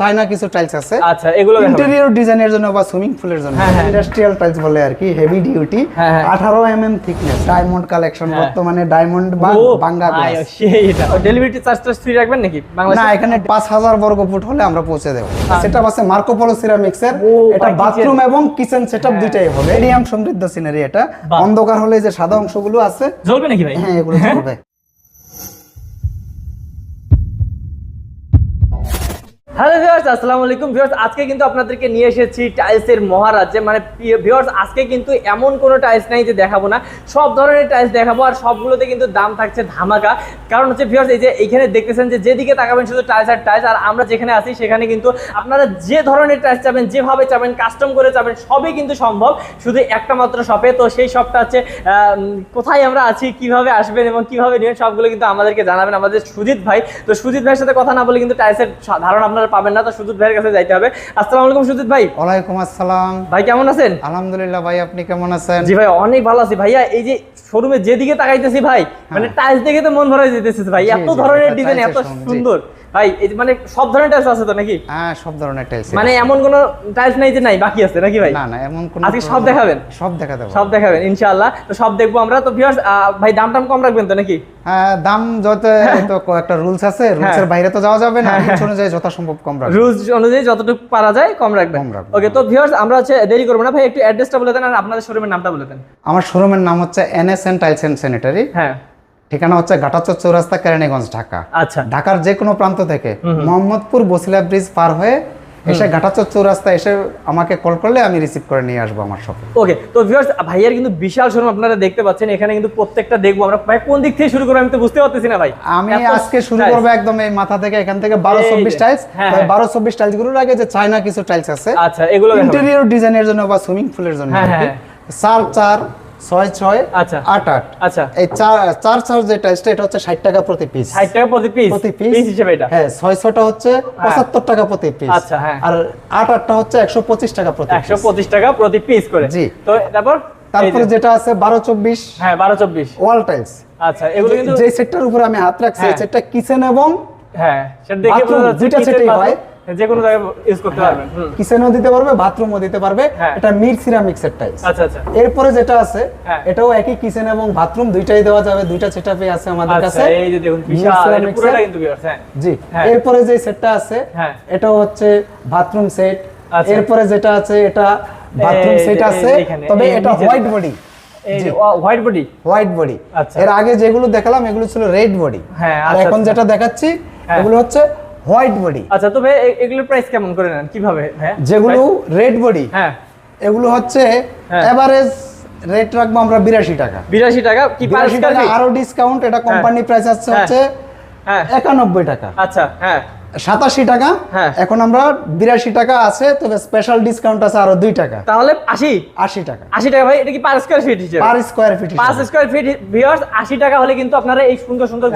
China কিছু tiles আছে। আচ্ছা এগুলো ইন্টেরিয়র ডিজাইনের জন্য বা সুইমিং পুলের জন্য। হ্যাঁ, হ্যাঁ। ইন্ডাস্ট্রিয়াল টাইলস বলে আর কি হেভি ডিউটি হ্যাঁ, হ্যাঁ। 18 এমএম থিকনেস ডায়মন্ড কালেকশন হ্যাঁ। বর্তমানে ডায়মন্ড বা বাঙ্গা গ্লাস সেই এটা। ডেলিভারি চার্জটা ফ্রি রাখবেন নাকি? না এখানে পাঁচ হাজার বর্গ ফুট হলে আমরা পৌঁছে দেবো। সেটা আছে মার্কো পোলো সিরামিক্স এর এটা বাথরুম এবং কিচেন সেটআপ হ্যাঁ। দুইটাই হবে। মিডিয়াম সমৃদ্ধ সিনারি এটা। অন্ধকার হলে যে সাদা অংশগুলো আছে। জ্বলবে নাকি ভাই? হ্যাঁ এগুলো চলবে হ্যালো ভিউয়ার্স, আসসালামু আলাইকুম। ভিউয়ার্স, আজকে কিন্তু আপনাদেরকে নিয়ে এসেছি টাইলসের মহারাজ্যে। মানে ভিউয়ার্স, আজকে কিন্তু এমন কোনো টাইলস নাই যে দেখাবো না। সব ধরনের টাইলস দেখাবো আর সবগুলোতে কিন্তু দাম থাকছে ধামাকা। কারণ হচ্ছে ভিউয়ার্স, এই যে এইখানে দেখতেছেন যে যেদিকে তাকাবেন শুধু টাইলস আর টাইলস আর আমরা যেখানে আছি সেখানে কিন্তু আপনারা যে ধরনের টাইলস চাবেন, যেভাবে চাবেন কাস্টম করে চাবেন, সবই কিন্তু সম্ভব। শুধু একটা মাত্র শপে তো সেই শপটা হচ্ছে কোথায় আমরা আছি, কীভাবে আসবেন এবং কীভাবে নেবেন, সবগুলো কিন্তু আমাদেরকে জানাবেন আমাদের সুজিত ভাই। তো সুজিত ভাইয়ের সাথে কথা না বলে কিন্তু টাইলসের ধারণা আপনারা পাবেন না তো সুজিত ভাইয়ের কাছে যাইতে হবে। আসসালামু আলাইকুম সুজিত ভাই। ওয়ালাইকুম আসসালাম। ভাই কেমন আছেন? আলহামদুলিল্লাহ ভাই আপনি কেমন আছেন? জি ভাই অনেক ভালো আছি। ভাইয়া এই যে শোরুমে যেদিকে তাকাইতেছি ভাই মানে টাইলস দেখে তো মন ভরে যেতেছে ভাই। হ্যাঁ। এত ধরনের ডিজাইন এত। সুন্দর। ভাই এই মানে সব ধরনের টাইলস আছে তো নাকি? হ্যাঁ সব ধরনের টাইলস মানে এমন কোনো টাইলস নাই যে নাই বাকি আছে নাকি ভাই? না না এমন কোন আজকে সব দেখাবেন? সব দেখা দেবো সব দেখাবেন ইনশাআল্লাহ। তো সব দেখব আমরা। তো ভিউয়ার্স ভাই দাম টাম কম রাখবেন তো নাকি? হ্যাঁ দাম যত তো কয়েকটা রুলস আছে রুলসের হ্যাঁ। বাইরে তো যাওয়া যাবে না। রুলস অনুযায়ী যথাসম্ভব কম রাখব রুলস অনুযায়ী যতটুকু পারা যায় কম রাখবেন। ওকে তো ভিউয়ার্স আমরা হচ্ছে দেরি করব না। ভাই একটু অ্যাড্রেসটা বলে দেন আর আপনাদের শোরুমের নামটা বলে দেন। আমার শোরুমের নাম হচ্ছে এনএসএন টাইলস এন্ড স্যানিটারি হ্যাঁ। ঠিকানা হচ্ছে ঘাটাচর চৌরাস্তা কেরানীগঞ্জ ঢাকা। আচ্ছা। ঢাকার যে কোনো প্রান্ত থেকে মোহাম্মদপুর বসিলা ব্রিজ পার হয়ে এসে ঘাটাচর চৌরাস্তা এসে আমাকে কল করলে আমি রিসিভ করে নিয়ে আসব আমার শপে ওকে তো ভিউয়ার্স ভাইয়ার কিন্তু বিশাল শোরুম আপনারা দেখতে পাচ্ছেন এখানে কিন্তু প্রত্যেকটা দেখব আমরা। ভাই কোন দিক থেকে শুরু করব আমি তো বুঝতে পারতেছি না ভাই। আমি আজকে শুরু করব একদম এই মাথা থেকে এখান থেকে বারো চব্বিশ টাইলস হ্যাঁ, হ্যাঁ। বারো চব্বিশ টাইলসগুলোর আগে যে চায়না কিছু টাইলস আছে আচ্ছা এগুলো ইন্টেরিয়র ডিজাইনের জন্য বা সুইমিং পুলের জন্য। হ্যাঁ। চার চার ছয় ছয় আচ্ছা। আট আট। আচ্ছা। এই চার চার চার এটা হচ্ছে ষাট টাকা প্রতি পিস ষাট টাকা প্রতি পিস প্রতি পিস পিস হিসেবে এটা? হ্যাঁ ছয় ছটা হচ্ছে পঁচাত্তর টাকা প্রতি পিস আচ্ছা, হ্যাঁ। আর আট আটটা হচ্ছে একশো পঁচিশ টাকা প্রতি একশো পঁচিশ টাকা প্রতি পিস করে। জি। তো তারপর? তারপরে যেটা আছে বারো চব্বিশ হ্যাঁ বারো চব্বিশ। Wall tiles. আচ্ছা এগুলো কিন্তু যে সেটটার উপরে আমি হাত রাখছি হ্যাঁ। সেটা কিচেন এবং হ্যাঁ সেটা দেখে দুইটা সেটই হয়। যে কোনো জায়গায় ইউজ করতে পারবেন হুম। কিচেনও দিতে পারবে বাথরুমও দিতে পারবে হ্যাঁ। এটা মির সিরামিক্সের টাইলস আচ্ছা আচ্ছা এরপরে যেটা আছে হ্যাঁ। এটাও একই কিচেন এবং বাথরুম দুইটাই দেওয়া যাবে দুইটা সেটআপে আছে আমাদের আচ্ছা কাছে এই যে দেখুন বিশাল এটা পুরোটা কিন্তু হ্যাঁ জি হ্যাঁ। এরপরে যে সেটটা আছে হ্যাঁ। এটাও হচ্ছে বাথরুম সেট আচ্ছা। এরপরে যেটা আছে এটা বাথরুম সেট আছে তবে এটা white body white body white body আচ্ছা। এর আগে যেগুলো দেখালাম এগুলো ছিল রেড বডি হ্যাঁ, আর আচ্ছা, এখন। যেটা দেখাচ্ছি হ্যাঁ। এগুলো হচ্ছে হোয়াইট বডি। আচ্ছা তবে ভাই এগুলোর প্রাইস কেমন করে নেন? কীভাবে হ্যাঁ যেগুলো রেড বডি হ্যাঁ। এগুলো হচ্ছে হ্যাঁ। এভারেজ রেট রাখব আমরা বিরাশি টাকা। বিরাশি টাকা কি বিরাশি টাকা আরও ডিসকাউন্ট এটা কোম্পানি প্রাইস আছে হ্যাঁ। হচ্ছে হ্যাঁ। একানব্বই টাকা। আচ্ছা হ্যাঁ। সাতাশি টাকা। হ্যাঁ। এখন আমরা বিরাশি টাকা আছে তবে স্পেশাল ডিসকাউন্ট আছে আরও দুই টাকা। তাহলে আশি? আশি টাকা। আশি টাকা ভাই এটা কি পার স্কয়ার ফিট হিসেবে? পার স্কোয়ার ফিট পাঁচ স্কয়ার ফিট ভিউয়ার্স আশি টাকা হলে কিন্তু আপনারা এই সুন্দর সুন্দর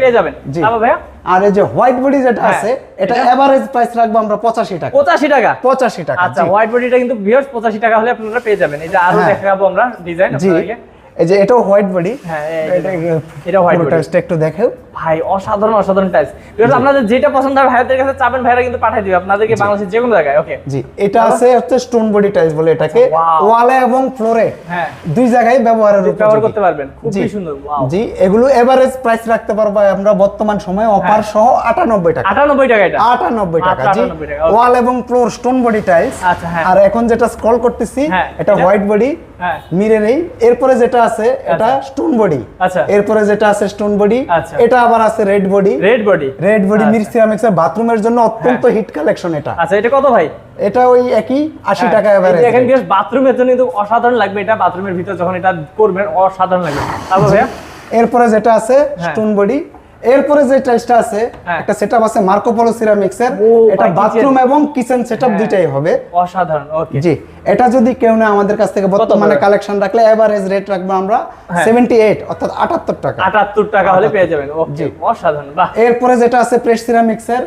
পেয়ে যাবেন। জি। তারপর ভাইয়া? আর এই যে হোয়াইট বডি যেটা হ্যাঁ। আছে এটা? এভারেজ প্রাইস রাখব আমরা পঁচাশি টাকা। পঁচাশি টাকা? পঁচাশি টাকা আচ্ছা হোয়াইট বডিটা কিন্তু ভিউয়ার্স পঁচাশি টাকা হলে আপনারা পেয়ে যাবেন। এই যে আরও হ্যাঁ। দেখাবো আমরা ডিজাইন আপনাদেরকে। এই যে এটাও হোয়াইট বডি। হ্যাঁ এটা হোয়াইট বডি। টাইলসটা একটু ভাই অসাধারণ অসাধারণ টাইলস ভিউয়ার্স আপনাদের যেটা পছন্দ হয় ভাইয়াদের কাছে চাবেন ভাইরা কিন্তু পাঠিয়ে দিবে। আপনাদেরকে বাংলাদেশের যে কোনো জায়গায় ওকে জি এটা আছে হচ্ছে স্টোন বডি টাইলস বলে এটাকে। ওয়ালে এবং ফ্লোরে হ্যাঁ। দুই জায়গায় ব্যবহারের ব্যবহার করতে পারবেন। খুবই সুন্দর ওয়াও জি এগুলো এভারেজ প্রাইস রাখতে পারব আমরা বর্তমান সময়ে। অফার সহ আটানব্বই টাকা। আটানব্বই টাকা এটা। আটানব্বই টাকা জি। 98 টাকা, okay. ওয়াল এবং ফ্লোর স্টোন বডি টাইলস আচ্ছা, হ্যাঁ। আর এখন যেটা স্ক্রল করতেছি হ্যাঁ, এটা? হোয়াইট বডি হ্যাঁ মিরেরই এরপরে যেটা আছে এটা স্টোন বডি আচ্ছা। এরপরে যেটা আছে স্টোন বডি আচ্ছা। এটা আবার আছে red body red body red body Mir ceramics এর বাথরুমের জন্য অত্যন্ত হিট কালেকশন এটা। আচ্ছা এটা কত ভাই? এটা ওই একই আশি টাকা হ্যাঁ, এভারেজ এই এখানে বেশ বাথরুমের জন্য কিন্তু অসাধারণ লাগবে এটা। বাথরুমের ভিতর যখন এটা করবেন অসাধারণ লাগবে। তারপর ভাইয়া? এরপরে যেটা আছে হ্যাঁ। স্টোন বডি এরপরে যে টাইলসটা আছে হ্যাঁ। একটা সেটআপ আছে মার্কো পোলো সিরামিক্স এর এটা বাথরুম এবং কিচেন সেটআপ হ্যাঁ। দুইটাই হবে অসাধারণ ওকে জি এটা যদি কেউ না আমাদের কাছ থেকে বর্তমানে কালেকশন রাখলে এভারেজ রেট রাখব আমরা হ্যাঁ। 78 অর্থাৎ 78 টাকা আটাত্তর টাকা হলে পেয়ে যাবেন ওকে অসাধারণ বাহ এরপরে যেটা আছে প্রেস সিরামিক্স এর।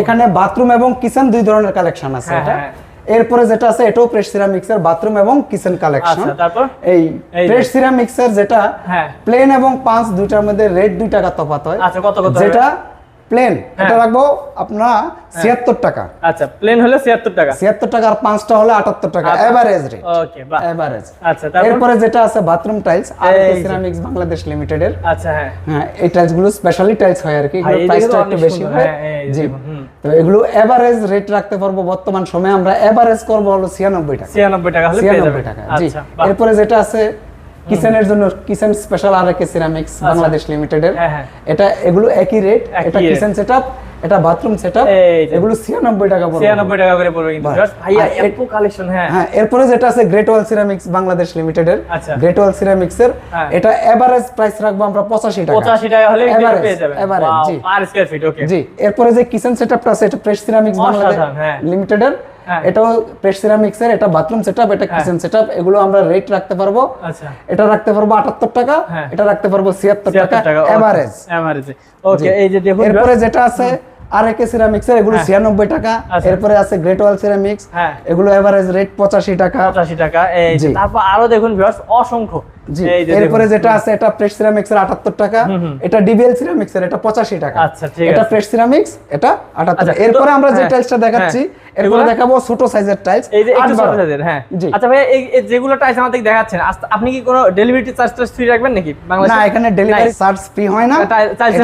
এখানে বাথরুম এবং কিচেন দুই ধরনের কালেকশন আছে হ্যাঁ, এটা হ্যাঁ। এরপরে যেটা আছে এটাও প্রেস সিরামিক্স মিক্সার বাথরুম এবং কিচেন কালেকশন আচ্ছা তারপর? এই। প্রেস সিরাম মিক্সার যেটা হ্যাঁ। প্লেন এবং পাঁচ দুইটার মধ্যে রেড দুই টাকা তফাত হয়। আচ্ছা কত কত যেটা প্লেন এটা রাখব আপনার ছিয়াত্তর টাকা। আচ্ছা প্লেন হলে ছিয়াত্তর টাকা। ছিয়াত্তর টাকা আর পাঁচটা হলে আটাত্তর টাকা আচ্ছা। এভারেজ রেট ওকে বাহ। এভারেজ আচ্ছা তারপর? এরপরে যেটা আছে বাথরুম টাইলস আর সিরামিক্স বাংলাদেশ লিমিটেডের আচ্ছা হ্যাঁ। হ্যাঁ এই টাইলসগুলো স্পেশালি টাইলস হয় আর কি এই প্রাইসটা একটু বেশি হয় হ্যাঁ, জি। তো এগুলো এভারেজ রেট রাখতে পারব বর্তমান সময়ে আমরা এভারেজ করব হলো ছিয়ানব্বই টাকা। ছিয়ানব্বই টাকা ছিয়ানব্বই টাকা জি। আচ্ছা এরপরে যেটা আছে কিচেনের জন্য kitchen special R K ceramics Bangladesh লিমিটেডের আচ্ছা। হ্যাঁ, হ্যাঁ। এটা এগুলো একই রেট এটা। কিচেন সেটআপ এটা বাথরুম সেটআপ এগুলো ছিয়ানব্বই টাকা পড়বে ছিয়ানব্বই টাকা করে পড়বে কিন্তু। Just ভাইয়া এত কালেকশন হ্যাঁ হ্যাঁ এরপরে যেটা আছে গ্রেট ওয়াল সিরামিক্স বাংলাদেশ লিমিটেডের আচ্ছা। গ্রেট ওয়াল সিরামিক্স এর হ্যাঁ। এটা এভারেজ প্রাইস রাখব আমরা পঁচাশি টাকা পঁচাশি টাকা হলে পেয়ে যাবেন average, জি। পার স্কয়ার ফিট ওকে জি এরপরে যে কিচেন সেটআপটা আছে এটা প্রেস সিরামিক্স বাংলাদেশ লিমিটেড হ্যাঁ। হ্যাঁ। এটাও প্রেস সিরামিক্সের এটা বাথরুম সেটআপ এটা কিচেন সেটআপ এগুলো আমরা রেট রাখতে পারব। আচ্ছা। এটা রাখতে পারব আটাত্তর টাকা হ্যাঁ। এটা রাখতে পারব ছিয়াত্তর টাকা ছিয়াত্তর টাকা এভারেজ এভারেজ ওকে এই যে দেখুন এরপরে যেটা আছে আর একে সিরামিক্স এর এগুলো ছিয়ানব্বই টাকা। আচ্ছা। এরপরে আছে গ্রেট ওয়াল সিরামিক্স হ্যাঁ। এগুলো এভারেজ রেট পঁচাশি টাকা। পঁচাশি টাকা এই তারপর আরও দেখুন ভিউয়ার্স অসংখ্য। এরপরে যেটা আছে এটা প্রেস সিরামিক্স এর আটাত্তর টাকা। এটা ডিবিএল সিরামিক্স এর এটা পঁচাশি টাকা। আচ্ছা, ঠিক এটা। প্রেস সিরামিক্স এটা আটাত্তর আচ্ছা, টাকা। এরপরে আমরা যে হ্যাঁ, টাইলসটা দেখাচ্ছি হ্যাঁ। এরপরে দেখাবো ছোট সাইজের টাইলস এই যে একটু ছোট size হ্যাঁ। আচ্ছা ভাই এই যেগুলো টাইস আমাদের দেখাচ্ছেন আপনি কি কোনো ডেলিভারি চার্জ ফ্রি রাখবেন নাকি? না এখানে ডেলিভারি চার্জ ফ্রি হয় না।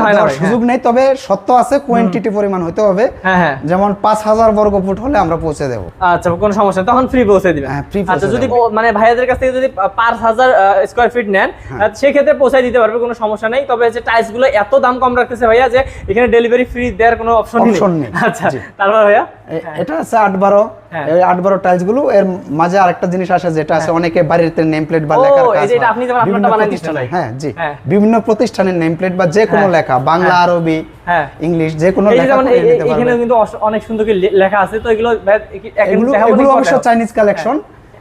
হয় না সুযোগ নেই তবে সত্য আছে কোয়ান্টিটি পরিমাণ হতে হবে। হ্যাঁ হ্যাঁ। যেমন পাঁচ হাজার বর্গ ফুট হলে আমরা পৌঁছে দেবো। আচ্ছা কোনো সমস্যা তখন ফ্রি পৌঁছে দিবেন। হ্যাঁ, আচ্ছা যদি মানে ভাইয়াদের কাছ থেকে যদি পাঁচ হাজার স্কোয়ার ফিট নেন। সেক্ষেত্রে পৌঁছায় দিতে পারবে কোনো সমস্যা নেই। তবে যে টাইলসগুলো এত দাম কম রাখতেছে ভাইয়া যে এখানে ডেলিভারি ফ্রি দেওয়ার কোনো অপশন নেই। আচ্ছা। তারপর ভাইয়া? এটা আছে আট বারো। হ্যাঁ। আট বারো টাইলসগুলো এর মাঝে আরেকটা জিনিস আছে যেটা আছে অনেকে বাড়িতে নেম প্লেট বা লেখার কাজ হয়। হ্যাঁ জি। হ্যাঁ। বিভিন্ন প্রতিষ্ঠানের নেম প্লেট বা যে কোনো হ্যাঁ। লেখা বাংলা আরবি হ্যাঁ। ইংলিশ যে কোনো লেখা এখানে কিন্তু অনেক সুন্দর লেখা আছে তো এগুলো এগুলো অবশ্য চাইনিজ কালেকশন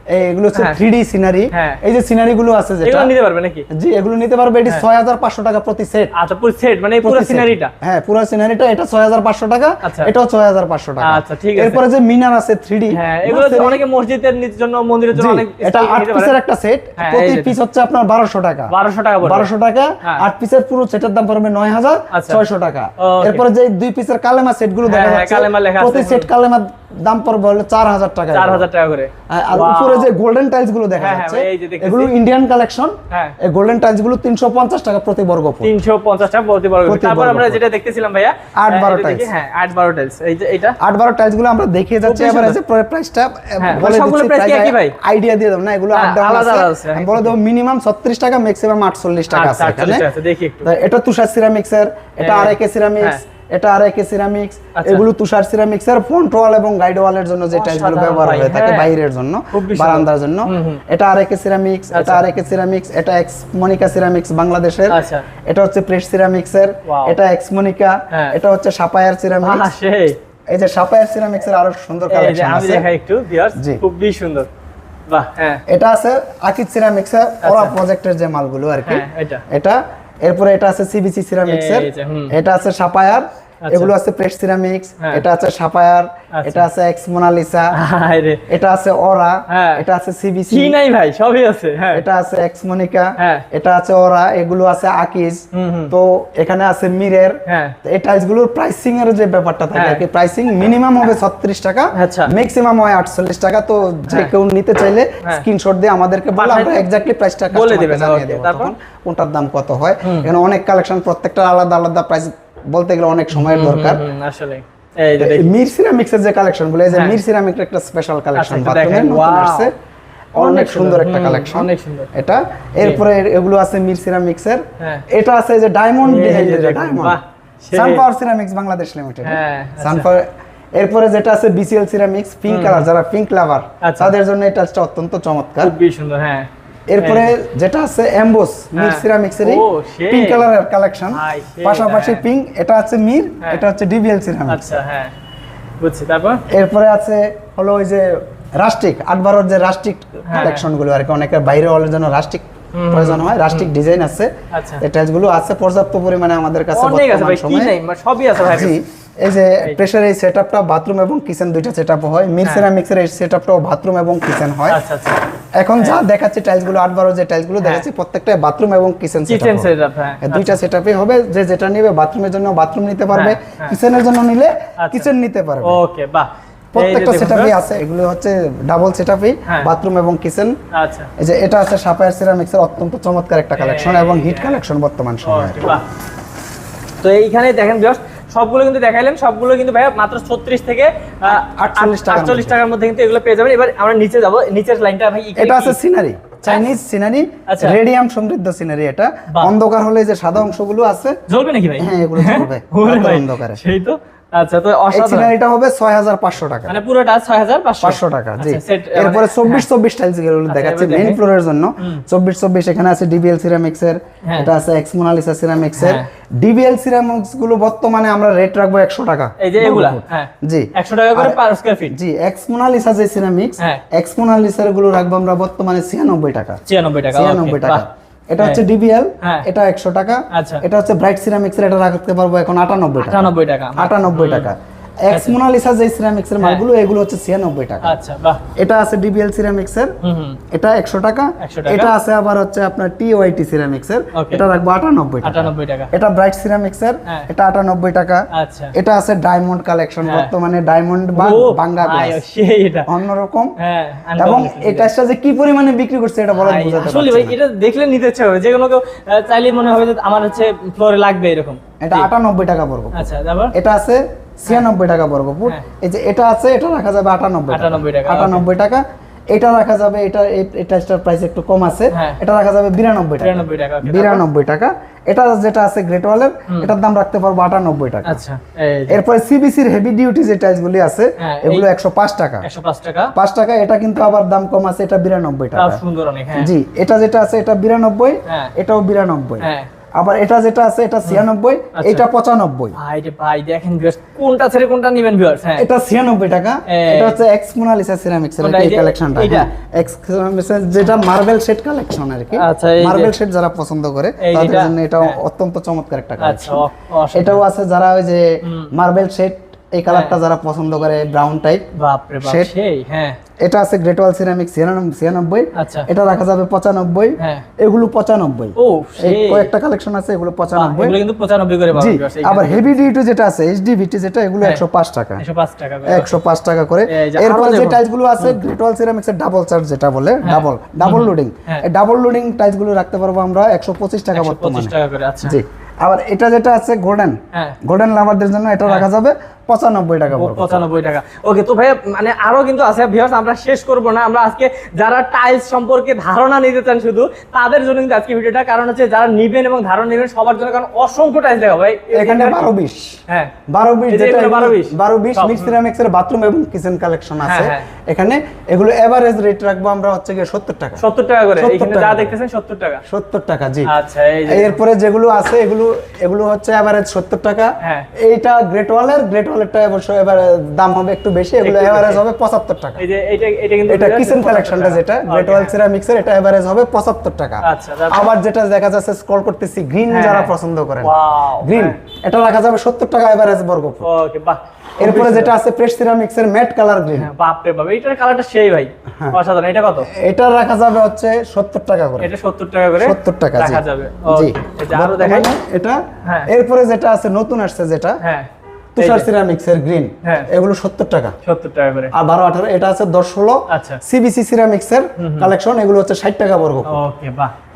এগুলো হচ্ছে হ্যাঁ। থ্রি সিনারি হ্যাঁ। এই যে সিনারি গুলো আছে যেটা নিতে পারবে নাকি? জি এগুলো নিতে পারবে এটি ছয় হাজার পাঁচশো টাকা প্রতি সেট আচ্ছা পুরো সেট মানে পুরো সিনারিটা হ্যাঁ পুরো সিনারিটা এটা ছয় হাজার পাঁচশো টাকা আচ্ছা। এটাও ছয় হাজার পাঁচশো টাকা। আচ্ছা, ঠিক আছে। এরপরে যে মিনার আছে থ্রি হ্যাঁ এগুলো অনেকে মসজিদের জন্য মন্দিরের জন্য অনেক এটা আট পিসের একটা সেট হ্যাঁ, প্রতি পিস হচ্ছে আপনার বারোশো টাকা। বারোশো টাকা পড়বে। বারোশো টাকা হ্যাঁ। আট পিসের পুরো সেটের দাম পড়বে নয় হাজার আচ্ছা। ছয়শো টাকা। এরপরে যে দুই পিসের কালেমা সেটগুলো দেখা হ্যাঁ, হ্যাঁ, যাচ্ছে কালেমা লেখা প্রতি সেট কালেমার দাম পড়বে হলো চার হাজার টাকা চার হাজার টাকা করে। আর আর উপরে যে গোল্ডেন টাইলসগুলো দেখা হ্যাঁ, হ্যাঁ, যাচ্ছে এই যে দেখতেছি। এগুলো ইন্ডিয়ান কালেকশন হ্যাঁ। এই গোল্ডেন টাইলসগুলো তিনশো পঞ্চাশ টাকা প্রতি বর্গ ফুট। তিনশো পঞ্চাশ টাকা প্রতি বর্গ প্রতি তারপর আমরা যেটা দেখতেছিলাম ভাইয়া আট হ্যাঁ, বারো tiles। হ্যাঁ আট বারো টাইলস এই যে এটা। আট বারো টাইলসগুলো আমরা দেখিয়ে যাচ্ছি এবার। যে প্রাইসটা হ্যাঁ, বলে সবগুলো দিচ্ছি ভাই? আইডিয়া দিয়ে দেবো না এগুলো হ্যাঁ, আলাদা আলাদা আছে, আমি বলে দেবো মিনিমাম ছত্রিশ টাকা ম্যাক্সিমাম আটচল্লিশ টাকা আচ্ছা আছে এখানে। দেখি একটু। এটা তুষার সিরামিক্স এর এটা হ্যাঁ। আরেকে সিরামিক্স এটা আরেকে সিরামিক্স আচ্ছা। এগুলো তুষার সিরামিক্স এর ফ্রন্ট ওয়াল এবং গাইড ওয়ালের জন্য যে টাইলসগুলো ব্যবহার হয়ে থাকে হ্যাঁ। বাইরের জন্য বারান্দার জন্য। এটা আরেকে সিরামিক্স এটা আচ্ছা। আরেকে সিরামিক্স এটা এক্স মনিকা সিরামিক্স বাংলাদেশের আচ্ছা। এটা হচ্ছে প্রেস সিরামিক্স এর এটা এক্স মনিকা হ্যাঁ। এটা হচ্ছে সাপায়ার সিরামিক্স এই যে সাপায়ার সিরামিক্স এর আরও সুন্দর কালেকশন আমি আছে দেখাই একটু ভিউয়ার্স। খুবই সুন্দর বাহ হ্যাঁ এটা আছে আকিদ সিরামিক্স এর ওরা প্রজেক্টের যে মালগুলো আর কি হ্যাঁ, এটা। এটা এরপরে এটা আছে সিবিসি সিরামিক্সের এটা আছে সাপায়ার। এগুলো আছে প্রেস সিরামিক্স হ্যাঁ। এটা আছে সাপায়ার আচ্ছা। এটা আছে এক্স মোনালিসা এটা আছে ওরা হ্যাঁ। এটা আছে সিবিসি কি নাই ভাই সবই আছে হ্যাঁ এটা আছে এক্স মনিকা। এটা আছে ওরা এগুলো আছে আকিজ। তো এখানে আছে মিরের এই টাইলসগুলোর প্রাইসিং এর যে ব্যাপারটা থাকে। আর কি প্রাইসিং মিনিমাম হবে 36 টাকা আচ্ছা। ম্যাক্সিমাম হয় 48 টাকা তো যে। কেউ নিতে চাইলে। স্ক্রিনশট দিয়ে আমাদেরকে বলে আমরা। এক্স্যাক্টলি প্রাইসটা বলে দিবেন, তারপর? কোনটার দাম কত হয় এখানে অনেক কালেকশন প্রত্যেকটা আলাদা আলাদা প্রাইস বলতে গেলে অনেক সময়ের দরকার। আসলে। মির যে কালেকশন যে হ্যাঁ। মির একটা স্পেশাল কালেকশন বাথরুমের নতুন আসছে। অনেক সুন্দর একটা কালেকশন। এটা। এরপরে এগুলো আছে মির সিরামিক্স এর হ্যাঁ। এটা আছে যে ডায়মন্ড ডিজাইনের diamond Sunpower ceramics Bangladesh limited আচ্ছা। সানপাওয়ার এরপরে যেটা আছে বিসিএল সিরামিক্স পিঙ্ক কালার যারা পিঙ্ক লাভার আচ্ছা। তাদের জন্য টাচটা অত্যন্ত চমৎকার। খুবই সুন্দর হ্যাঁ। এরপরে যেটা আছে এমবোস মির হ্যাঁ। সিরামিক্স এর পিঙ্ক কালারের কালেকশন পাশাপাশি হ্যাঁ। পিঙ্ক এটা আছে মির হ্যাঁ। এটা হচ্ছে ডিবিএল সিরামিক্স আচ্ছা হ্যাঁ। বুঝছি তারপর? এরপরে আছে হলো ওই যে রাস্টিক আট বারোর যে রাস্টিক হ্যাঁ। কালেকশনগুলো আর কি অনেকের বাইরে হওয়ার জন্য রাস্টিক প্রয়োজন হয় রাস্টিক ডিজাইন আছে। আচ্ছা। গুলো আছে পর্যাপ্ত পরিমাণে আমাদের কাছে অনেক আছে ভাই কি নাই? মানে সবই আছে ভাই। এই যে প্রেসার এই সেটআপটা বাথরুম এবং কিচেন দুইটা সেটআপ হয়। মির হ্যাঁ। সিরামিক্সের এই সেটআপটাও বাথরুম এবং কিচেন হয়। আচ্ছা আচ্ছা। এখন যা দেখাচ্ছি টাইলসগুলো আট বারো যে টাইলসগুলো দেখাচ্ছি প্রত্যেকটা বাথরুম এবং কিচেন কিচেন সেটআপ হ্যাঁ। দুইটা সেটআপই হবে যে যেটা নিবে বাথরুমের জন্য বাথরুম নিতে পারবে হ্যাঁ, হ্যাঁ। কিচেনের জন্য নিলে আচ্ছা। কিচেন নিতে পারবে। ওকে বাহ। প্রত্যেকটা সেটআপই আছে এগুলো হচ্ছে ডাবল সেটআপই হ্যাঁ। বাথরুম এবং কিচেন আচ্ছা। এই যে এটা আছে সাপায়ার সিরামিক্সের অত্যন্ত চমৎকার একটা কালেকশন এবং হিট কালেকশন বর্তমান সময়ে। তো এইখানে দেখেন ভিউয়ার্স সবগুলো কিন্তু দেখাইলেন সবগুলো কিন্তু ভাই মাত্র 36 থেকে আটচল্লিশ টাকার মধ্যে। কিন্তু এগুলো পেয়ে যাবেন। এবার আমরা নিচে যাব। নিচের লাইনটা ভাই এটা আছে সিনারি চাইনিজ সিনারি আচ্ছা। রেডিয়াম সমৃদ্ধ সিনারি এটা। অন্ধকার হলে যে সাদা অংশগুলো আছে জ্বলবে নাকি ভাই? হ্যাঁ, এগুলো জ্বলবে। অন্ধকারে। সেই তো। আচ্ছা তো অসাধারণ। সিনারিটা হবে ছয় হাজার পাঁচশো টাকা। মানে পুরোটা 6500 টাকা জি। আচ্ছা, এরপরে মানে- টাইলস আচ্ছা, দেখাচ্ছি মেইন ফ্লোরের জন্য। চব্বিশ চব্বিশ এখানে আছে ডিবিএল সিরামিক্স এর হ্যাঁ। এটা আছে এক্স মোনালিসা সিরামিক্স এর। হ্যাঁ। ডিবিএল সিরামিক্সগুলো বর্তমানে আমরা রেট রাখব একশো টাকা। এই যে এগুলা হ্যাঁ। জি। 100 টাকা করে পার স্কয়ার ফিট জি এক্স মোনালিসা যে সিরামিক্স হ্যাঁ। এক্স মোনালিসারগুলো রাখব আমরা বর্তমানে ছিয়ানব্বই টাকা। 96 টাকা ছিয়ানব্বই টাকা। এটা হচ্ছে হ্যাঁ। ডিবিএল হ্যাঁ। এটা একশো টাকা আচ্ছা। এটা হচ্ছে ব্রাইট সিরামিক্স এটা রাখতে পারব এখন আটানব্বই টাকা 98 টাকা আটানব্বই টাকা এক্স মোনালিসা যে সিরামিক্স এর মালগুলো এগুলো হচ্ছে ছিয়ানব্বই টাকা। আচ্ছা বাহ। এটা আছে ডিবিএল সিরামিক্স এর। এটা একশো টাকা। 100 টাকা। এটা আছে আবার হচ্ছে আপনার টি ওয়াইটি সিরামিক্স এর। এটা রাখব টাকা। 98 টাকা। এটা ব্রাইট সিরামিক্স এর। হ্যাঁ। এটা আটানব্বই টাকা। আচ্ছা। এটা আছে ডায়মন্ড কালেকশন হ্যাঁ। বর্তমানে ডায়মন্ড বা গ্লাস সেই এটা। অন্যরকম হ্যাঁ এবং এটা যে কি পরিমাণে বিক্রি করছে এটা বলা বোঝাতে আসলে ভাই এটা দেখলে নিতে ইচ্ছে হবে। যে কোনো আহ, মনে হবে যে আমার হচ্ছে ফ্লোরে লাগবে এরকম। এটা আটানব্বই টাকা বর্গ আচ্ছা তারপর? এটা আছে ছিয়ানব্বই টাকা বর্গ ফুট হ্যাঁ। এই যে এটা আছে এটা রাখা যাবে আটানব্বই 98 টাকা, আটানব্বই টাকা। এটা রাখা যাবে এটা এই প্রাইস একটু কম আছে। হ্যাঁ। এটা রাখা যাবে বিরানব্বই টাকা। 93 টাকা okay, বিরানব্বই টাকা। এটা যেটা আছে গ্রেট ওয়ালের এটার দাম রাখতে পারব আটানব্বই টাকা। আচ্ছা এরপরে সিবিসির হেভি ডিউটি যে টাইলস গুলি আছে হ্যাঁ, এগুলো একশো পাঁচ টাকা। পাঁচ টাকা। এটা কিন্তু আবার দাম কম আছে এটা বিরানব্বই টাকা। জি এটা যেটা আছে এটা বিরানব্বই। এটাও বিরানব্বই। আবার এটা যেটা আছে এটা ছিয়ানব্বই আচ্ছা। এটা পঁচানব্বই। ভাই ভাই দেখেন কোনটা ছেড়ে কোনটা নিবেন ভিউয়ার্স হ্যাঁ। এটা ছিয়ানব্বই টাকা। এটা হচ্ছে এক্স মোনালিসা সিরামিক্স এর? এই কালেকশনটা এক্স এক্স যেটা মার্বেল শেড কালেকশন আর কি। আচ্ছা, মার্বেল শেড যারা পছন্দ করে তাদের জন্য এটা হ্যাঁ। অত্যন্ত চমৎকার একটা কাজ কালেকশন এটাও আছে যারা ওই যে মার্বেল শেড এই কালারটা হ্যাঁ। যারা পছন্দ করে ব্রাউন টাইপ বাপ রে বাপ সেই হ্যাঁ। এটা আছে গ্রেট ওয়াল সিরামিক ছিয়ানব্বই আচ্ছা। এটা রাখা যাবে পঁচানব্বই হ্যাঁ। এগুলো পঁচানব্বই। ও এই কয়েকটা কালেকশন আছে এগুলো বাহ, পঁচানব্বই। এগুলো কিন্তু 95 করে পাবেন আবার। হেভি ডিউটি যেটা আছে এইচডি ভিটি যেটা এগুলো হ্যাঁ। একশো পাঁচ টাকা। 105 টাকা করে। একশো পাঁচ টাকা করে। এরপরে যে টাইলসগুলো আছে গ্রেট ওয়াল সিরামিক্সের ডাবল চার্জ যেটা বলে ডাবল ডাবল লোডিং হ্যাঁ। এই ডাবল লোডিং টাইলসগুলো রাখতে পারব আমরা একশো পঁচিশ টাকা 125 বর্তমানে। টাকা করে আচ্ছা। জি আবার এটা যেটা আছে গোল্ডেন হ্যাঁ। গোল্ডেন লাভারদের জন্য এটা রাখা যাবে পঁচানব্বই টাকা পঁচানব্বই টাকা। ওকে তো ভাই মানে আরও কিন্তু আছে ভিউয়ার্স আমরা শেষ করব না। আমরা আজকে যারা টাইলস সম্পর্কে ধারণা নিতে চান শুধু তাদের জন্য কিন্তু আজকে ভিডিওটা। কারণ হচ্ছে যারা নিবেন এবং ধারণা নেবেন সবার জন্য কারণ অসংখ্য টাইলস দেখাবো ভাই। এখানে বারো বিশ। হ্যাঁ। বারো বিশ যেটা এগুলো 12 বিশ? বারো বিশ মিক্স সিরামিক্স এর বাথরুম এবং কিচেন কালেকশন আছে। হ্যাঁ। এখানে এগুলো এভারেজ রেট রাখব আমরা হচ্ছে গিয়ে সত্তর টাকা। সত্তর টাকা করে। এখানে যা। দেখতেছেন সত্তর টাকা। সত্তর টাকা জি। আচ্ছা এরপরে যেগুলো আছে এগুলো এগুলো হচ্ছে এভারেজ সত্তর টাকা। হ্যাঁ। এইটা গ্রেট ওয়ালের গ্রেট ওয়ালেরটা অবশ্য এবার দাম হবে একটু বেশি এগুলো এভারেজ হবে পঁচাত্তর টাকা। এই যে এটা এটা কিন্তু এটা কিচেন কালেকশনটা যেটা গ্রেট Okay, ওয়াল সিরামিক্সের এটা এভারেজ হবে পঁচাত্তর টাকা। আচ্ছা, আবার যেটা দেখা যাচ্ছে স্ক্রল করতেছি গ্রিন হ্যাঁ, যারা হ্যাঁ। পছন্দ করেন। গ্রিন হ্যাঁ। এটা রাখা যাবে সত্তর টাকা এভারেজ বর্গ ওকে বাহ এরপরে যেটা আছে প্রেস সিরামিক্সের ম্যাট কালার গ্রিন হ্যাঁ, বাপ রে বাপ এইটার কালারটা সেই ভাই হ্যাঁ। অসাধারণ। এটা কত? এটা রাখা যাবে হচ্ছে সত্তর টাকা করে। এটা সত্তর টাকা করে সত্তর টাকা রাখা যাবে। জি। যে আরও দেখাই। এটা হ্যাঁ। এরপরে যেটা আছে নতুন আসছে যেটা হ্যাঁ। তুষার সিরামিক্স এর গ্রিন হ্যাঁ। এগুলো সত্তর টাকা। সত্তর টাকা করে। আর বারো আঠারো এটা আছে দশ ষোলো। আচ্ছা। সিবিসি সিরামিক্স এর কালেকশন এগুলো হচ্ছে ষাট টাকা বর্গ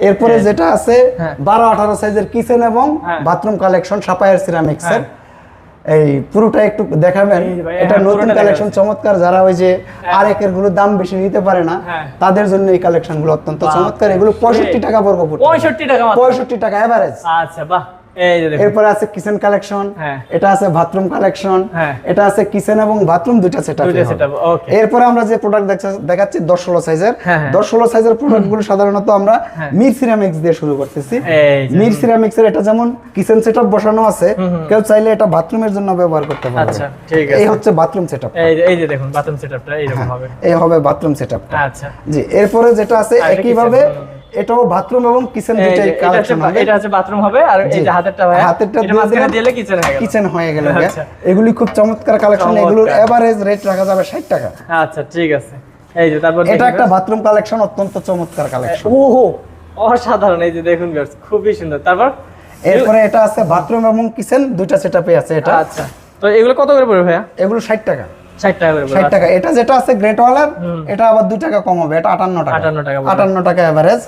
এরপরে যেটা আছে হ্যাঁ। বারো আঠারো সাইজের কিচেন এবং হ্যাঁ। বাথরুম কালেকশন সাপায়ের সিরামিক্স এর হ্যাঁ। এই পুরোটা একটু দেখাবেন। এটা হ্যাঁ, নতুন কালেকশন চমৎকার। যারা ওই যে আর একেরগুলো দাম বেশি নিতে পারে না হ্যাঁ। তাদের জন্য এই কালেকশনগুলো অত্যন্ত চমৎকার। এগুলো পঁয়ষট্টি টাকা বর্গ ফুট। পঁয়ষট্টি টাকা পঁয়ষট্টি টাকা এভারেজ আচ্ছা বাহ। এরপরে আছে কিচেন কালেকশন হ্যাঁ। এটা আছে বাথরুম কালেকশন হ্যাঁ। এটা আছে কিচেন এবং বাথরুম দুইটা সেটআপ. এরপরে আমরা যে প্রোডাক্ট দেখাচ্ছি দশ ষোলো সাইজের হ্যাঁ। দশ ষোলো সাইজের প্রোডাক্টগুলো সাধারণত আমরা। মির সিরামিক্স দিয়ে শুরু করতেছি মির সিরামিক্স এর এটা যেমন কিচেন সেটআপ বসানো আছে কেউ চাইলে এটা বাথরুমের জন্য ব্যবহার করতে পারবে আচ্ছা, ঠিক আছে। এই হচ্ছে বাথরুম সেটআপ এই এই যে দেখুন বাথরুম সেটআপটা এইরকম হবে এই হবে বাথরুম সেটআপ আচ্ছা জি এরপরে যেটা আছে একই ভাবে। এটাও বাথরুম এবং কিচেন এটা কালেকশন হবে। এটা হচ্ছে বাথরুম হবে আর এই যে হাতেরটা ভাই হাতেরটা এটা দিয়ে মাঝখানে দিলে কিচেন হয়ে গেল। কিচেন হয়ে গেল আচ্ছা। এগুলি খুব চমৎকার কালেকশন এগুলোর এভারেজ রেট রাখা যাবে ষাট টাকা। আচ্ছা ঠিক আছে। এই যে তারপর এটা একটা বাথরুম কালেকশন অত্যন্ত চমৎকার কালেকশন ওহো অসাধারণ। এই যে দেখুন খুবই সুন্দর। তারপর? এরপরে এটা আছে বাথরুম এবং কিচেন দুইটা সেটআপে আছে এটা। আচ্ছা। তো এগুলো কত করে পড়বে ভাইয়া? এগুলো ষাট টাকা। ষাট টাকা করে এটা যেটা আছে গ্রেট ওয়ালার এটা আবার দুই টাকা কম হবে। এটা আটান্ন টাকা। 58 টাকা পড়বে। আটান্ন টাকা এভারেজ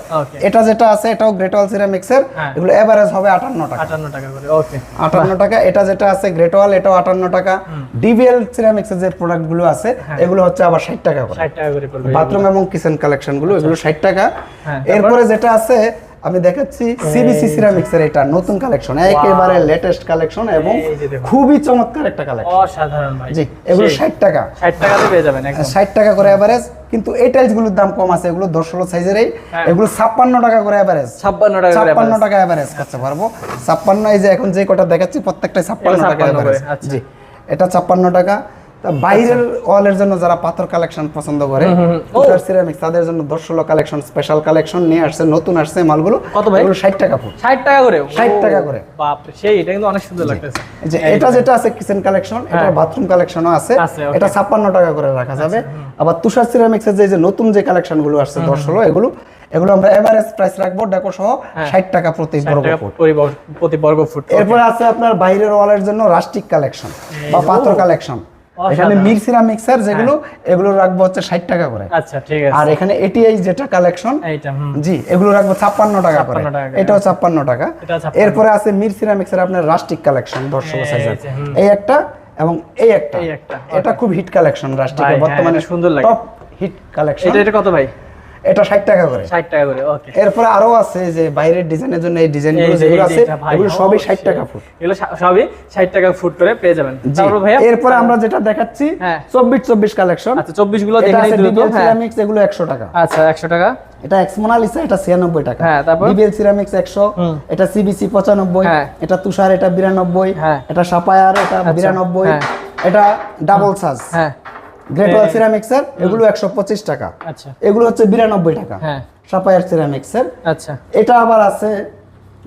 এটা যেটা আছে এটাও গ্রেট ওয়াল সিরামিক্স এর হ্যাঁ। এগুলো এভারেজ হবে আটান্ন টাকা। আটান্ন টাকা করে। ওকে আটান্ন টাকা। এটা যেটা আছে গ্রেট ওয়াল এটাও আটান্ন টাকা। ডিবিএল সিরামিক্স এর যে প্রোডাক্টগুলো আছে। এগুলো হচ্ছে আবার ষাট টাকা করে। ষাট টাকা করে পড়বে। বাথরুম এবং কিচেন কালেকশনগুলো এগুলো ষাট টাকা। হ্যাঁ, এরপরে যেটা আছে আমি দেখাচ্ছি সিবিসি সিরামিক্স এর এটা নতুন কালেকশন একেবারে লেটেস্ট কালেকশন এবং। খুবই চমৎকার একটা কালেকশন অসাধারণ ভাই। জি এগুলো ষাট টাকা। ষাট টাকাতে পেয়ে যাবেন একদম। ষাট টাকা করে এভারেজ কিন্তু এই টাইলসগুলোর দাম কম আছে এগুলো দশ ষোলো সাইজেরই। এগুলো ছাপ্পান্ন টাকা করে এভারেজ ছাপ্পান্ন টাকা করে ছাপ্পান্ন টাকা এভারেজ করতে পারব ছাপ্পান্ন এই যে এখন যে কটা দেখাচ্ছি প্রত্যেকটাই ছাপ্পান্ন এগুলো টাকা করে, এভারেজ আচ্ছা। জি এটা ছাপ্পান্ন টাকা। তা বাইরের ওয়ালের জন্য যারা পাথর কালেকশন পছন্দ করে সিরামিক্স তাদের জন্য দশ ষোলো কালেকশন স্পেশাল কালেকশন নিয়ে আসছে নতুন আসছে মালগুলো। কত ভাই? এগুলো ষাট টাকা ফুট ষাট টাকা করে? 60 টাকা করে। বাপ রে সেই এটা কিন্তু অনেক সুন্দর লাগতেছে। যে এটা যেটা আছে কিচেন কালেকশন এটা বাথরুম কালেকশনও আছে। হ্যাঁ। আচ্ছা, এটা ছাপ্পান্ন টাকা করে রাখা যাবে। আবার তুষার সিরামিক্স এর যে যে নতুন যে কালেকশনগুলো আসছে দশ ষোলো এগুলো এগুলো আমরা এভারেজ প্রাইস রাখব ডেকো সহ ষাট টাকা প্রতি বর্গ ফুট। প্রতি বর্গ- ফুট এরপরে আছে আপনার বাইরের ওয়ালের জন্য রাস্টিক কালেকশন বা পাথর কালেকশন এখানে মির সিরামিক্সের যেগুলো এগুলো রাখব হচ্ছে ষাট টাকা করে। আচ্ছা ঠিক আছে। আর এখানে এটিআই যেটা কালেকশন জি এগুলো রাখব ছাপ্পান্ন টাকা করে। 56 টাকা করে। এটাও ছাপ্পান্ন টাকা। এরপরে আছে মির সিরামিক্সের আপনার রাষ্ট্রিক কালেকশন দর্শক এই সাইজের। এই একটা এবং এই একটা। এই একটা, এটা খুব হিট কালেকশন রাষ্ট্রিক রাস্টিকের হ্যাঁ, বর্তমানে সুন্দর লাগে। টপ হিট কালেকশন এটা এটা কত ভাই? এটা ষাট টাকা করে ষাট টাকা করে ওকে এরপরে আরও আছে যে বাইরের ডিজাইনের জন্য এই ডিজাইন এই গুলো যে- যেগুলো আছে এগুলো সবই ষাট অবশ্যই। টাকা ফুট এগুলো সবই ষাট টাকা ফুট করে পেয়ে যাবেন তারপর ভাইয়া এরপরে আমরা যেটা দেখাচ্ছি হ্যাঁ। চব্বিশ চব্বিশ কালেকশন আচ্ছা চব্বিশগুলো এটা দেখে আছে নিই দ্রুত হ্যাঁ সিরামিক্স এগুলো একশো টাকা আচ্ছা একশো টাকা এটা এক্স মোনালিসা এটা ছিয়ানব্বই টাকা হ্যাঁ, তারপর? ডিবিএল সিরামিক্স একশো হুম। এটা সিবিসি পঁচানব্বই হ্যাঁ। এটা তুষার এটা বিরানব্বই হ্যাঁ। এটা সাপায়ার এটা বিরানব্বই হ্যাঁ। এটা ডাবল সাজ হ্যাঁ গ্রেট ওয়াল সিরামিক্সের এগুলো একশো পঁচিশ টাকা। আচ্ছা। এগুলো হচ্ছে বিরানব্বই টাকা। হ্যাঁ। সাপায়ার সিরামিক্সের আচ্ছা। এটা আবার আছে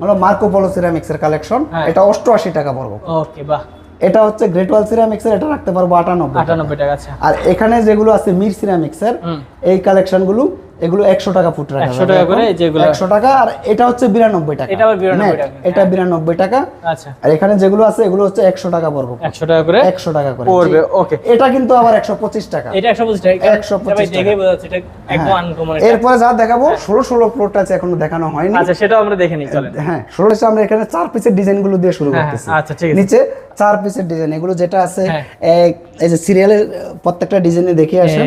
হলো মার্কো পোলো সিরামিক্সের কালেকশন। এটা অষ্টআশি টাকা পড়বে। ওকে বাহ। এটা হচ্ছে গ্রেট ওয়াল সিরামিক্সের এটা রাখতে পারব আটানব্বই টাকা। আটানব্বই টাকা আচ্ছা। আর এখানে যেগুলো আছে মির সিরামিক্সের। এই কালেকশনগুলো এগুলো একশো টাকা ফুট রাখা 100 টাকা করে যেগুলো- একশো টাকা আর এটা হচ্ছে বিরানব্বই টাকা। এটা আবার 92 টাকা, এটা বিরানব্বই টাকা। আচ্ছা। আর এখানে যেগুলো আছে এগুলো হচ্ছে একশো টাকা পড়ব একশো টাকা করে একশো টাকা করে। পড়বে ওকে। এটা কিন্তু আবার একশো পঁচিশ টাকা। এটা একশো পঁচিশ টাকা। 125 ভাই দেখেই টাকা। বোঝা যাচ্ছে এটা একদম আনকমন এরপরে যা দেখাবো ষোলো ষোলো ফ্লোর টাচ এখনও দেখানো হয়নি। আচ্ছা সেটাও আমরা দেখে নিই চলেন। হ্যাঁ ষোলো আমরা এখানে চার পিসের ডিজাইনগুলো দিয়ে শুরু হ্যাঁ, করতেছি। আচ্ছা, ঠিক আছে। নিচে চার পিসের ডিজাইন এগুলো যেটা আছে হ্যাঁ। এই যে সিরিয়ালের প্রত্যেকটা ডিজাইনে দেখে আসেন।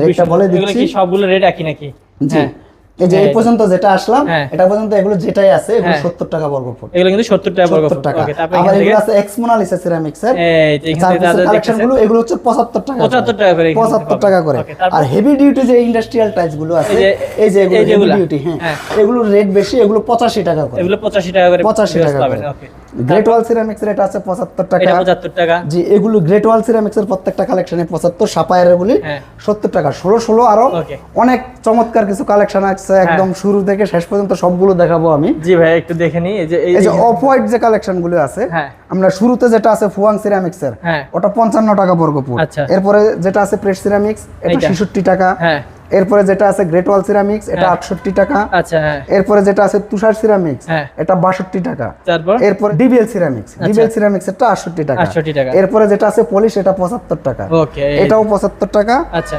রেটটা বলে এগুলো দিচ্ছি। সবগুলো রেট একই নাকি? জি। হ্যাঁ। এই যে এই হ্যাঁ। পর্যন্ত যেটা আসলাম। এটা পর্যন্ত এগুলো যেটাই আছে এগুলো হ্যাঁ। সত্তর টাকা বর্গ ফুট। এগুলো কিন্তু সত্তর টাকা বর্গ ফুট। টাকা। ওকে তারপর আবার এগুলো আছে এক্স মোনালিসা সিরামিক্স এর কালেকশনগুলো এগুলো হচ্ছে পঁচাত্তর টাকা 75 টাকা করে এখানে পঁচাত্তর পাবেন। টাকা করে আর হেভি ডিউটি যে ইন্ডাস্ট্রিয়াল টাইলসগুলো আছে এই যে- এই যে এগুলো হেভি ডিউটি হ্যাঁ। এগুলোর রেট বেশি এগুলো পঁচাশি টাকা করে। এগুলো পঁচাশি টাকা করে পঁচাশি viewers টাকা পাবেন। করে। Okay Great Wall ceramics rate আছে পঁচাত্তর টাকা এটা পঁচাত্তর টাকা জি এগুলো গ্রেট ওয়াল সিরামিক্স এর প্রত্যেকটা কালেকশনে পঁচাত্তর সাপায়ার গুলি হ্যাঁ। সত্তর টাকা ষোলো ষোলো আরও অনেক চমৎকার কিছু কালেকশন আছে। একদম শুরু থেকে শেষ পর্যন্ত সবগুলো দেখাবো আমি। জি ভাই একটু দেখে নিই। এই যে এই যে অফ হোয়াইট যে কালেকশনগুলো আছে হ্যাঁ। আমরা শুরুতে যেটা আছে ফুয়াং সিরামিক্স এর হ্যাঁ। ওটা পঞ্চান্ন টাকা বর্গ ফুট আচ্ছা। এরপরে যেটা আছে প্রেস সিরামিক্স এটা এইটা। ছেষট্টি টাকা। হ্যাঁ। এরপরে যেটা আছে গ্রেট ওয়াল সিরামিক্স এটা হ্যাঁ। আটষট্টি টাকা। আচ্ছা হ্যাঁ। এরপরে যেটা আছে তুষার সিরামিক্স হ্যাঁ। এটা বাষট্টি টাকা। তারপর? এরপর ডিবিএল সিরামিক্স ডিবিএল সিরামিক্স এটা আটষট্টি টাকা। 68 টাকা। এরপরে যেটা আছে পলিশ এটা পঁচাত্তর টাকা। ওকে। এটাও পঁচাত্তর টাকা। আচ্ছা।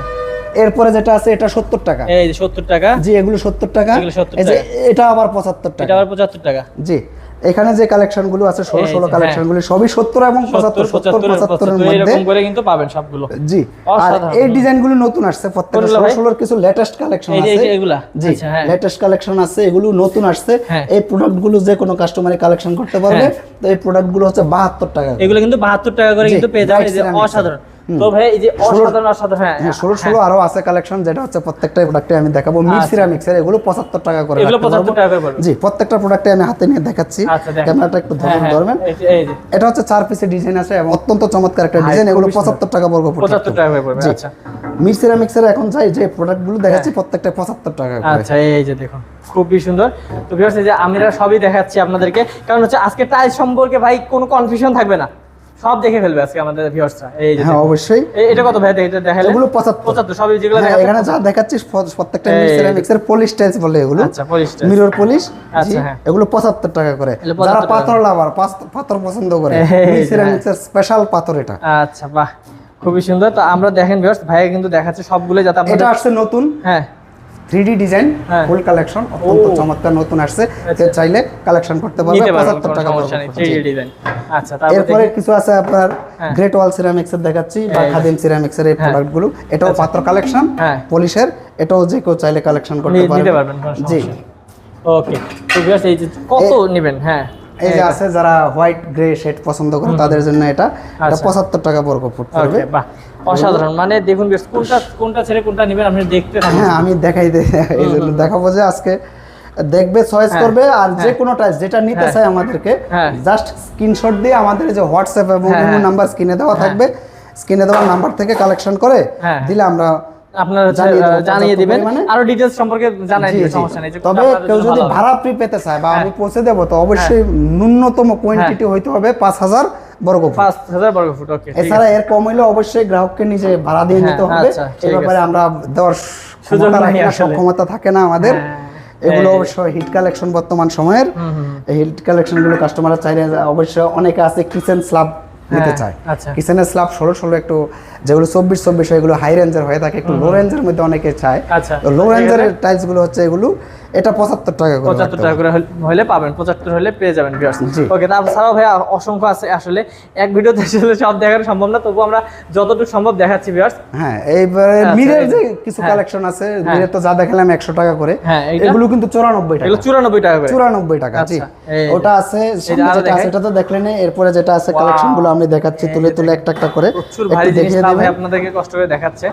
এরপরে যেটা আছে এটা সত্তর টাকা। এই যে সত্তর টাকা। জি এগুলো সত্তর টাকা। এগুলো 70 এই যে এটা আবার পঁচাত্তর এটা টাকা আবার পঁচাত্তর টাকা। জি। এখানে যে কালেকশনগুলো আছে ষোলো ষোলো হ্যাঁ। কালেকশনগুলো সবই সত্তর এবং পঁচাত্তর সত্তর সত্তর পঁচাত্তর। পঁচাত্তরের মধ্যে। করে কিন্তু পাবেন সবগুলো। জি। আর এই ডিজাইনগুলো নতুন আসছে প্রত্যেকটা ষোলো ষোলোর কিছু লেটেস্ট কালেকশন আছে। জি আচ্ছা, হ্যাঁ। লেটেস্ট কালেকশন আছে এগুলো নতুন আসছে। হ্যাঁ। এই প্রোডাক্টগুলো যে কোনো কাস্টমারে কালেকশন করতে পারবে। তো এই প্রোডাক্টগুলো হচ্ছে বাহাত্তর টাকা এগুলো কিন্তু বাহাত্তর টাকা করে কিন্তু পেয়ে যাবেন। bright এই যে ceramics অসাধারণ। তো ভাই এই যে অসাধারণ অসাধারণ হ্যাঁ হ্যাঁ ষোলো ষোলো আরও আছে কালেকশন যেটা হচ্ছে প্রত্যেকটা প্রোডাক্টে আমি দেখাবো। মিড আচ্ছা। সিরামিক্স এর এগুলো পঁচাত্তর টাকা করে এগুলো 75 টাকা করে জি প্রত্যেকটা প্রোডাক্টে আমি হাতে নিয়ে দেখাচ্ছি। আচ্ছা ক্যামেরাটা একটু হ্যাঁ, ধরুন ধরবেন। এই যে- এই যে। এটা হচ্ছে চার পিসের ডিজাইন আছে এবং অত্যন্ত চমৎকার একটা ডিজাইন এগুলো পঁচাত্তর টাকা বর্গ ফুট পঁচাত্তর টাকা পড়বে আচ্ছা। মিড সিরামিক্স এর এখন যাই যে প্রোডাক্টগুলো দেখাচ্ছি প্রত্যেকটা পঁচাত্তর টাকা করে। আচ্ছা এই যে দেখুন খুবই সুন্দর। তো ভিউয়ার্স এই যে আমরা সবই দেখাচ্ছি আপনাদেরকে। কারণ হচ্ছে আজকে টাইলস সম্পর্কে ভাই কোনো কনফিউশন থাকবে না। সব দেখে ফেলবে আজকে আমাদের ভিউয়ার্সরা এই হ্যাঁ অবশ্যই। এটা কত ভাই? এটা দেখালে? এগুলো পঁচাত্তর। পঁচাত্তর সবই যেগুলো হ্যাঁ, এখানে যা দেখাচ্ছি প্রত্যেকটা পলিশ টাইলস বলে এগুলো। আচ্ছা পলিশটা মিরর পলিশ আচ্ছা, হ্যাঁ। এগুলো পঁচাত্তর টাকা করে। যারা পাথর লাভার পাথর পছন্দ করে। এই যে, সিরামিক্স এর স্পেশাল পাথর এটা। আচ্ছা বাহ। খুবই সুন্দর। তো আমরা দেখেন ভিউয়ার্স ভাইয়া কিন্তু দেখাচ্ছে সবগুলো যাতে এটা আসছে নতুন। হ্যাঁ। থ্রি ডি ডিজাইন হ্যাঁ। ফুল কালেকশন অত্যন্ত চমৎকার নতুন আসছে। আচ্ছা। কেউ চাইলে কালেকশন করতে পারবে পঁচাত্তর টাকা সমস্যা নেই পড়বে। 3D ডিজাইন আচ্ছা তারপর এরপরে কিছু আছে আপনার হ্যাঁ। গ্রেট ওয়াল সিরামিক্স এর দেখাচ্ছি বা খাদিম সিরামিক্স এর এই হ্যাঁ। প্রোডাক্টগুলো এটাও পাত্র কালেকশন হ্যাঁ। পলিশের এটাও যে কেউ চাইলে কালেকশন করতে পারবে। জি। ওকে তো ভিউয়ার্স এই যে কত নেবেন? হ্যাঁ। এই যে আছে যারা হোয়াইট গ্রে শেড পছন্দ করে তাদের জন্য এটা। এটা আচ্ছা। পঁচাত্তর টাকা বর্গ ফুট পড়বে। অসাধারণ। মানে দেখুন কোনটা কোনটা ছেড়ে কোনটা নেবেন আপনি দেখতে হ্যাঁ আমি দেখাই এই জন্য দেখাবো যে আজকে দেখবে চয়েস হ্যাঁ, করবে আর যে কোনো যেটা নিতে হ্যাঁ। চাই আমাদেরকে হ্যাঁ। জাস্ট স্ক্রিনশট দিয়ে আমাদের যে হোয়াটসঅ্যাপ এবং হ্যাঁ, হ্যাঁ। নাম্বার স্ক্রিনে দেওয়া থাকবে। স্ক্রিনে দেওয়া নাম্বার থেকে কালেকশন করে হ্যাঁ। দিলে আমরা আপনার জানিয়ে দিবেন। আরও ডিটেইলস সম্পর্কে জানাই দিবেন সমস্যা নেই। তবে কেউ যদি ভাড়া ফ্রি পেতে চায় বা আমি পৌঁছে দেবো তো অবশ্যই ন্যূনতম কোয়ান্টিটি হইতে হবে পাঁচ হাজার। বর্গ ফুট পাঁচ হাজার বর্গ ফুট ওকে এছাড়া এর কম হইলে অবশ্যই গ্রাহককে নিজে ভাড়া দিয়ে হ্যাঁ, নিতে হবে। আচ্ছা, এই ব্যাপারে আমরা। সক্ষমতা থাকে না আমাদের। হ্যাঁ, এগুলো অবশ্য হিট কালেকশন বর্তমান সময়ের। হিট কালেকশনগুলো কাস্টমাররা চাইলে অবশ্য অনেকে আছে কিচেন স্ল্যাব নিতে হ্যাঁ, চায়। আচ্ছা। কিচেনের স্ল্যাব ষোলো ষোলো একটু যেগুলো চব্বিশ চব্বিশ এগুলো হাই রেঞ্জের হয়ে থাকে একটু লো রেঞ্জের মধ্যে অনেকে চায়। লো রেঞ্জের টাইলসগুলো হচ্ছে এগুলো এটা পঁচাত্তর টাকা করে পঁচাত্তর টাকা করে হল- পাবেন পঁচাত্তর হলে পেয়ে যাবেন ভিউয়ার্স। ওকে তাছাড়াও ভাই অসংখ্য আছে আসলে এক ভিডিওতে আসলে সব দেখানো সম্ভব না তবু আমরা যতটুকু সম্ভব দেখাচ্ছি ভিউয়ার্স হ্যাঁ এইবারে আচ্ছা, মিরের যে কিছু হ্যাঁ। কালেকশন আছে মিরের তো যা দেখালাম একশো টাকা করে হ্যাঁ, এগুলো কিন্তু চুরানব্বই টাকা। এগুলো চুরানব্বই টাকা করে। চুরানব্বই টাকা জি। আচ্ছা। ওটা আছে এটা তো দেখলেন এরপরে যেটা আছে কালেকশনগুলো আমি দেখাচ্ছি তুলে তুলে একটা একটা করে একটু দেখিয়ে ভাই আপনাদেরকে কষ্ট করে দেখাচ্ছে।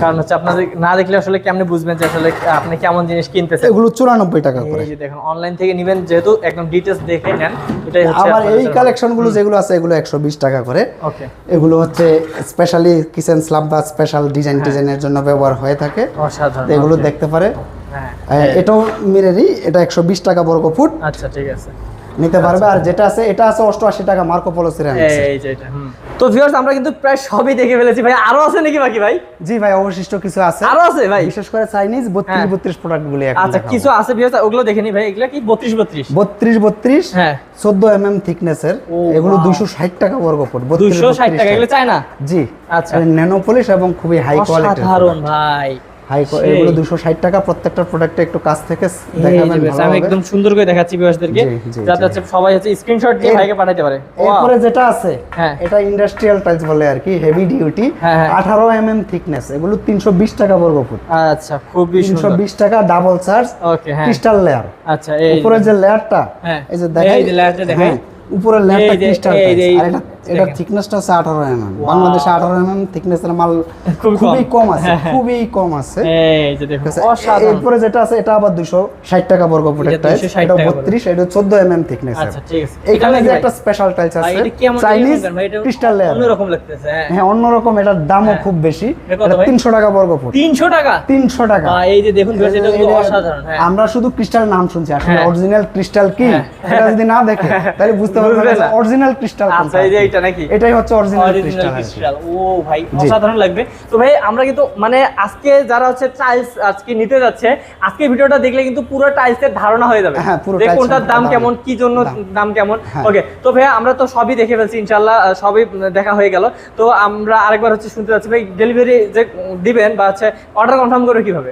কারণ হচ্ছে আপনাদের না দেখলে আসলে কেমনে বুঝবেন যে আসলে আপনি কেমন জিনিস কিনতেছেন? এগুলো চুরানব্বই টাকা করে। এই যে দেখুন অনলাইন থেকে নেবেন যেহেতু একদম ডিটেলস দেখে নেন এটাই হচ্ছে আবার এই যেগুলো আছে এগুলো একশো বিশ টাকা করে। ওকে এগুলো হচ্ছে স্পেশালি কিচেন স্ল্যাব বা স্পেশাল ডিজাইন ডিজাইনের জন্য ব্যবহার হয়ে থাকে। অসাধারণ এগুলো দেখতে পারে। হ্যাঁ। এটাও মিরেরই এটা একশো বিশ টাকা বর্গ ফুট। আচ্ছা ঠিক আছে। নিতে পারবে। আর যেটা আছে এটা আছে অষ্টআশি টাকা মার্কো পোলো সিরামিক্স এই যে এটা হুম। তো ভিউয়ার্স আমরা কিন্তু প্রায় সবই দেখে ফেলেছি। ভাই আরও আছে নাকি বাকি ভাই? জি ভাই অবশিষ্ট কিছু আছে। আরও আছে ভাই? বিশেষ করে চাইনিজ বত্রিশ হ্যাঁ। বত্রিশ প্রোডাক্ট গুলি আচ্ছা কিছু আছে ভিউয়ার্স ওগুলো দেখেনি ভাই। এগুলা কি 32 32 বত্রিশ বত্রিশ হ্যাঁ। চোদ্দ এম এম থিকনেসের এগুলো wow. দুইশো ষাট টাকা বর্গ ফুট 260 টাকা। এগুলো চায় না জি। আচ্ছা। ন্যানো পলিশ এবং খুবই হাই কোয়ালিটি অসাধারণ ভাই। হাই এগুলো দুশো ষাট টাকা প্রত্যেকটা প্রোডাক্টে একটু কাছ থেকে দেখাবেন যে আমি একদম সুন্দর করে দেখাচ্ছি ভিউয়ার্সদেরকে জি, জি, যাতে হচ্ছে সবাই হচ্ছে স্ক্রিনশট দিয়ে ভাইকে পাঠাতে পারে। এরপরে যেটা আছে হ্যাঁ। এটা ইন্ডাস্ট্রিয়াল টাইলস বলে আর কি হেভি ডিউটি। আঠারো এম এম থিকনেস এগুলো তিনশো বিশ টাকা বর্গ ফুট। আচ্ছা খুবই সুন্দর। বিশ টাকা ডাবল চার্জ ওকে হ্যাঁ। ক্রিস্টাল লেয়ার আচ্ছা এই উপরে যে লেয়ারটা হ্যাঁ। এই যে দেখাই এই যে লেয়ারটা দেখাই। উপরের লেয়ারটা ক্রিস্টাল আর এটা এটা থিকনেসটা হচ্ছে আঠারো এম এম বাংলাদেশে আঠারো এম এম থিকনেসের মাল খুবই কম। আছে হ্যাঁ, হ্যাঁ। খুবই কম আছে। এই যে দেখুন ঠিক আছে? অসাধারণ। এরপরে যেটা আছে এটা আবার দুশো ষাট টাকা বর্গ এটা টাইলস। 260 এটা। বত্রিশ এটা চোদ্দ এম এম থিকনেস আচ্ছা ঠিক আছে। এখানে যে একটা স্পেশাল টাইলস আছে চাইনিজ ক্রিস্টাল লেয়ার অন্যরকম লাগতেছে হ্যাঁ। হ্যাঁ অন্যরকম এটার দামও খুব বেশি। এটা? তিনশো টাকা বর্গ ফুট। 300 টাকা? তিনশো টাকা। এই যে দেখুন ভিউয়ার্স, এটা অসাধারণ হ্যাঁ। আমরা শুধু ক্রিস্টাল নাম শুনছি আসলে হ্যাঁ। অরিজিনাল ক্রিস্টাল কি? হ্যাঁ। এটা যদি না দেখে তাহলে বুঝতে পারবে না। অরিজিনাল ক্রিস্টাল আচ্ছা এই যে এইটা নাকি? এটাই হচ্ছে অরিজিনাল ক্রিস্টাল ও ভাই অসাধারণ লাগবে। তো ভাই আমরা কিন্তু মানে আজকে যারা হচ্ছে টাইলস আজকে নিতে যাচ্ছে আজকে ভিডিওটা দেখলে কিন্তু পুরো টাইলসের ধারণা হয়ে যাবে। হ্যাঁ, যে কোনটার দাম। কেমন কি জন্য দাম। কেমন। হ্যাঁ। ওকে তো ভাই আমরা তো সবই দেখে ফেলছি ইনশাআল্লাহ সবই দেখা হয়ে গেল। তো আমরা আরেকবার হচ্ছে শুনতে যাচ্ছি ভাই ডেলিভারি যে দিবেন বা হচ্ছে অর্ডার কনফার্ম করবে কীভাবে?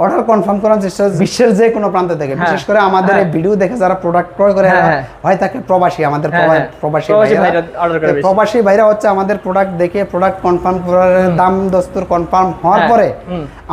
অর্ডার কনফার্ম করার চেষ্টা বিশ্বের যে কোনো প্রান্ত থেকে হ্যাঁ, বিশেষ করে আমাদের এই হ্যাঁ। ভিডিও দেখে যারা প্রোডাক্ট ক্রয় করে হ্যাঁ, হ্যাঁ। থাকে প্রবাসী আমাদের প্রবা-। প্রবাসী প্রবাসী ভাইরা হচ্ছে আমাদের প্রোডাক্ট দেখে প্রোডাক্ট কনফার্ম করার দাম দস্তুর কনফার্ম হওয়ার পরে।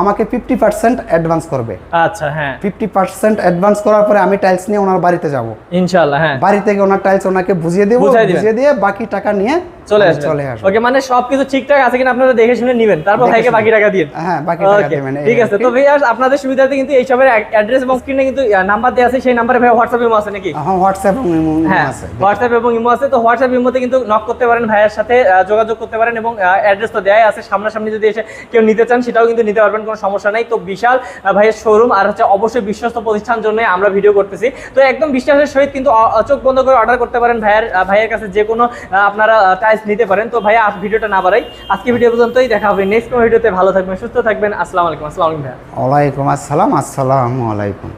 আমাকে ফিফটি পার্সেন্ট অ্যাডভান্স করবে। আচ্ছা হ্যাঁ। ফিফটি পার্সেন্ট অ্যাডভান্স করার পরে আমি টাইলস নিয়ে ওনার বাড়িতে যাব। ইনশাআল্লাহ হ্যাঁ। বাড়ি থেকে ওনার টাইলস ওনাকে বুঝিয়ে দেবো বুঝিয়ে দিয়ে বাকি টাকা নিয়ে চলে আসবে চলে আসব। ওকে মানে সবকিছু ঠিকঠাক আছে কিনা আপনারা দেখে শুনে নেবেন। তারপর ভাইকে বাকি টাকা দিন হ্যাঁ বাকি টাকা দেবেন। এই ঠিক আছে। তো ভাইয়া আপনাদের সুবিধাতে কিন্তু এইসবের অ্যাড্রেস এবং স্ক্রিনে কিন্তু নাম্বার দেওয়া আছে। সেই নাম্বারে ভাই হোয়াটসঅ্যাপ ইমো আছে নাকি? হ্যাঁ হোয়াটসঅ্যাপ এবং ইমো হ্যাঁ আছে। হোয়াটসঅ্যাপ এবং ইমো আছে। তো হোয়াটসঅ্যাপ ইমোতে কিন্তু নক করতে পারেন ভাইয়ের সাথে যোগাযোগ করতে পারেন এবং অ্যাড্রেস তো দেয়াই আছে। সামনাসামনি যদি এসে কেউ নিতে চান সেটাও কিন্তু নিতে পারবেন। কোনো সমস্যা নাই। তো বিশাল ভাইয়ের শোরুম আর হচ্ছে অবশ্যই বিশ্বস্ত প্রতিষ্ঠান জন্য আমরা ভিডিও করতেছি। তো একদম বিশ্বাসের সহিত কিন্তু চোখ বন্ধ করে অর্ডার করতে পারেন ভাইয়ের ভাইয়ের কাছে যে কোনো আপনারা টাইলস নিতে পারেন। তো ভাইয়া ভিডিওটা না বাড়াই। আজকে ভিডিও পর্যন্তই, দেখা হবে নেক্সট ভিডিওতে ভালো থাকবেন, সুস্থ থাকবেন। আসসালামু আলাইকুম। আসসালামু আলাইকুম ভাইয়া। ওয়ালাইকুম আসসালাম। আসসালামু আলাইকুম।